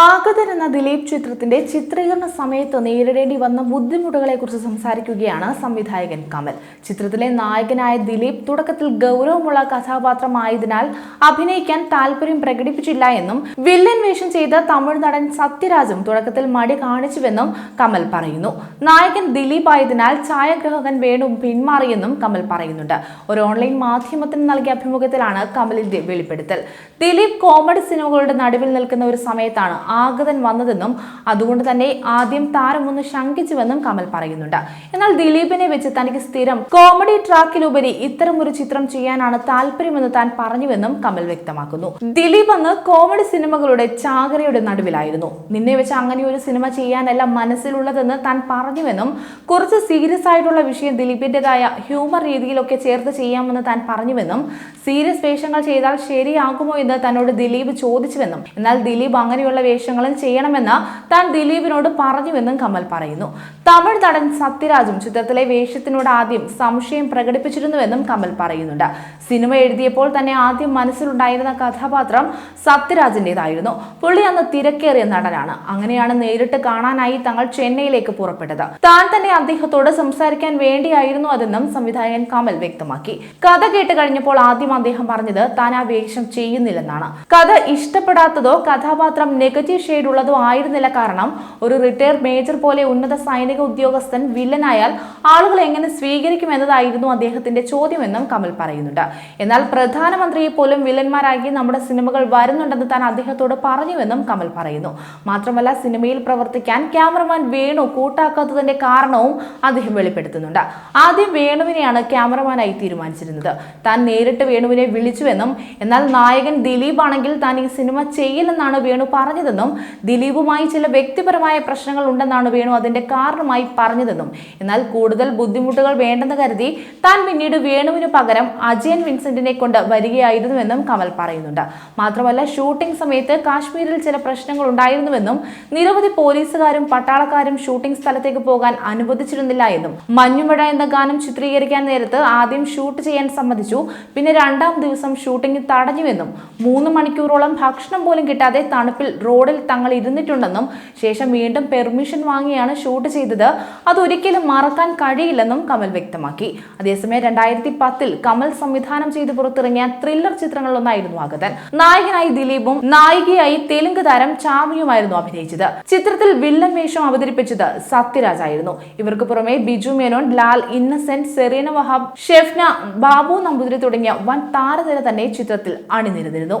ആഗതൻ എന്ന ദിലീപ് ചിത്രത്തിന്റെ ചിത്രീകരണ സമയത്ത് നേരിടേണ്ടി വന്ന ബുദ്ധിമുട്ടുകളെ കുറിച്ച് സംസാരിക്കുകയാണ് സംവിധായകൻ കമൽ. ചിത്രത്തിലെ നായകനായ ദിലീപ് തുടക്കത്തിൽ ഗൗരവമുള്ള കഥാപാത്രമായതിനാൽ അഭിനയിക്കാൻ താല്പര്യം പ്രകടിപ്പിച്ചില്ല എന്നും വില്ലൻ വേഷം ചെയ്ത തമിഴ് നടൻ സത്യരാജും തുടക്കത്തിൽ മടി കാണിച്ചുവെന്നും കമൽ പറയുന്നു. നായകൻ ദിലീപ് ആയതിനാൽ ഛായാഗ്രാഹകൻ വേണു പിന്മാറിയെന്നും കമൽ പറയുന്നുണ്ട്. ഒരു ഓൺലൈൻ മാധ്യമത്തിന് നൽകിയ അഭിമുഖത്തിലാണ് കമലിന്റെ വെളിപ്പെടുത്തൽ. ദിലീപ് കോമഡി സിനിമകളുടെ നടുവിൽ നിൽക്കുന്ന ഒരു സമയത്താണ് ആഗതൻ വന്നതെന്നും അതുകൊണ്ട് തന്നെ ആദ്യം താരം ഒന്ന് ശങ്കിച്ചുവെന്നും കമൽ പറയുന്നുണ്ട്. എന്നാൽ ദിലീപിനെ വെച്ച് തനിക്ക് സ്ഥിരം കോമഡി ട്രാക്കിലുപരി ഇത്തരം ഒരു ചിത്രം ചെയ്യാനാണ് താല്പര്യമെന്ന് താൻ പറഞ്ഞുവെന്നും കമൽ വ്യക്തമാക്കുന്നു. ദിലീപ് അന്ന് കോമഡി സിനിമകളുടെ ചാകരയുടെ നടുവിലായിരുന്നു. നിന്നെ വെച്ച് അങ്ങനെ ഒരു സിനിമ ചെയ്യാനല്ല മനസ്സിലുള്ളതെന്ന് താൻ പറഞ്ഞുവെന്നും കുറച്ച് സീരിയസ് ആയിട്ടുള്ള വിഷയം ദിലീപിന്റേതായ ഹ്യൂമർ രീതിയിലൊക്കെ ചേർത്ത് ചെയ്യാമെന്ന് താൻ പറഞ്ഞുവെന്നും സീരിയസ് വേഷങ്ങൾ ചെയ്താൽ ശരിയാകുമോ എന്ന് തന്നോട് ദിലീപ് ചോദിച്ചുവെന്നും. എന്നാൽ ദിലീപ് അങ്ങനെയുള്ള വേഷങ്ങളും ചെയ്യണമെന്ന് താൻ ദിലീപിനോട് പറഞ്ഞുവെന്നും കമൽ പറയുന്നു. തമിഴ് നടൻ സത്യരാജും ചിത്രത്തിലെ വേഷത്തിനോട് ആദ്യം സംശയം പ്രകടിപ്പിച്ചിരുന്നുവെന്നും കമൽ പറയുന്നുണ്ട്. സിനിമ എഴുതിയപ്പോൾ തന്നെ ആദ്യം മനസ്സിലുണ്ടായിരുന്ന കഥാപാത്രം സത്യരാജിന്റെതായിരുന്നു പുള്ളി അന്ന് തിരക്കേറിയ നടനാണ്. അങ്ങനെയാണ് നേരിട്ട് കാണാനായി തങ്ങൾ ചെന്നൈയിലേക്ക് പുറപ്പെട്ടത്. താൻ തന്നെ അദ്ദേഹത്തോട് സംസാരിക്കാൻ വേണ്ടിയായിരുന്നു അതെന്നും സംവിധായകൻ കമൽ വ്യക്തമാക്കി. കഥ കേട്ട് കഴിഞ്ഞപ്പോൾ ആദ്യം അദ്ദേഹം പറഞ്ഞത് താൻ ആ വേഷം ചെയ്യുന്നില്ലെന്നാണ്. കഥ ഇഷ്ടപ്പെടാത്തതോ കഥാപാത്രം നെഗറ്റീവ് ഷെയ്ഡ് ഉള്ളതും ആയിരുന്നില്ല. കാരണം ഒരു റിട്ടയർ മേജർ പോലെ ഉന്നത സൈനിക ഉദ്യോഗസ്ഥൻ വില്ലനായാൽ ആളുകൾ എങ്ങനെ സ്വീകരിക്കും എന്നതായിരുന്നു അദ്ദേഹത്തിന്റെ ചോദ്യമെന്നും കമൽ പറയുന്നുണ്ട്. എന്നാൽ പ്രധാനമന്ത്രിയെ പോലും വില്ലന്മാരാക്കി നമ്മുടെ സിനിമകൾ വരുന്നുണ്ടെന്ന് താൻ അദ്ദേഹത്തോട് പറഞ്ഞുവെന്നും കമൽ പറയുന്നു. മാത്രമല്ല സിനിമയിൽ പ്രവർത്തിക്കാൻ ക്യാമറമാൻ വേണു കൂട്ടാക്കാത്തതിന്റെ കാരണവും അദ്ദേഹം വെളിപ്പെടുത്തുന്നുണ്ട്. ആദ്യം വേണുവിനെയാണ് ക്യാമറമാനായി തീരുമാനിച്ചിരുന്നത്. താൻ നേരിട്ട് വേണുവിനെ വിളിച്ചുവെന്നും എന്നാൽ നായകൻ ദിലീപ് ആണെങ്കിൽ താൻ ഈ സിനിമ ചെയ്യില്ലെന്നാണ് വേണു പറഞ്ഞതെന്നും ദിലീപുമായി ചില വ്യക്തിപരമായ പ്രശ്നങ്ങൾ ഉണ്ടെന്നാണ് വേണു അതിന്റെ കാരണമായി പറഞ്ഞതെന്നും. എന്നാൽ കൂടുതൽ ബുദ്ധിമുട്ടുകൾ വേണ്ടെന്ന് കരുതി താൻ പിന്നീട് വേണുവിന് പകരം അജയൻ വിൻസെന്റിനെ കൊണ്ട് വരികയായിരുന്നുവെന്നും കമൽ പറയുന്നുണ്ട്. മാത്രമല്ല ഷൂട്ടിംഗ് സമയത്ത് കാശ്മീരിൽ ചില പ്രശ്നങ്ങൾ ഉണ്ടായിരുന്നുവെന്നും നിരവധി പോലീസുകാരും പട്ടാളക്കാരും ഷൂട്ടിംഗ് സ്ഥലത്തേക്ക് പോകാൻ അനുവദിച്ചിരുന്നില്ല എന്നും മഞ്ഞുമഴ എന്ന ഗാനം ചിത്രീകരിക്കാൻ നേരത്ത് ആദ്യം ഷൂട്ട് ചെയ്യാൻ സമ്മതിച്ചു പിന്നെ രണ്ടാം ദിവസം ഷൂട്ടിംഗ് തടഞ്ഞുവെന്നും മൂന്ന് മണിക്കൂറോളം ഭക്ഷണം പോലും കിട്ടാതെ തണുപ്പിൽ റോഡിൽ തങ്ങൾ ഇരുന്നിട്ടുണ്ടെന്നും ശേഷം വീണ്ടും പെർമിഷൻ വാങ്ങിയാണ് ഷൂട്ട് ചെയ്തത്. അതൊരിക്കലും മറക്കാൻ കഴിയില്ലെന്നും കമൽ വ്യക്തമാക്കി. അതേസമയം രണ്ടായിരത്തി പത്തിൽ കമൽ സംവിധാനം ചെയ്ത് പുറത്തിറങ്ങിയ ത്രില്ലർ ചിത്രങ്ങളിലൊന്നായിരുന്നു ആഗതൻ നായകനായി ദിലീപും നായികയായി തെലുങ്ക് താരം ചാമിയുമായിരുന്നു അഭിനയിച്ചത്. ചിത്രത്തിൽ വില്ലൻ വേഷം അവതരിപ്പിച്ചത് സത്യരാജ് ആയിരുന്നു. ഇവർക്ക് പുറമെ ബിജു മേനോൻ ലാൽ ഇന്നസെന്റ് സെറീന വഹാബ് ഷെഫ്ന ബാബു നമ്പൂതിരി തുടങ്ങിയ വൻ താരനിര തന്നെ ചിത്രത്തിൽ അണിനിരന്നിരുന്നു.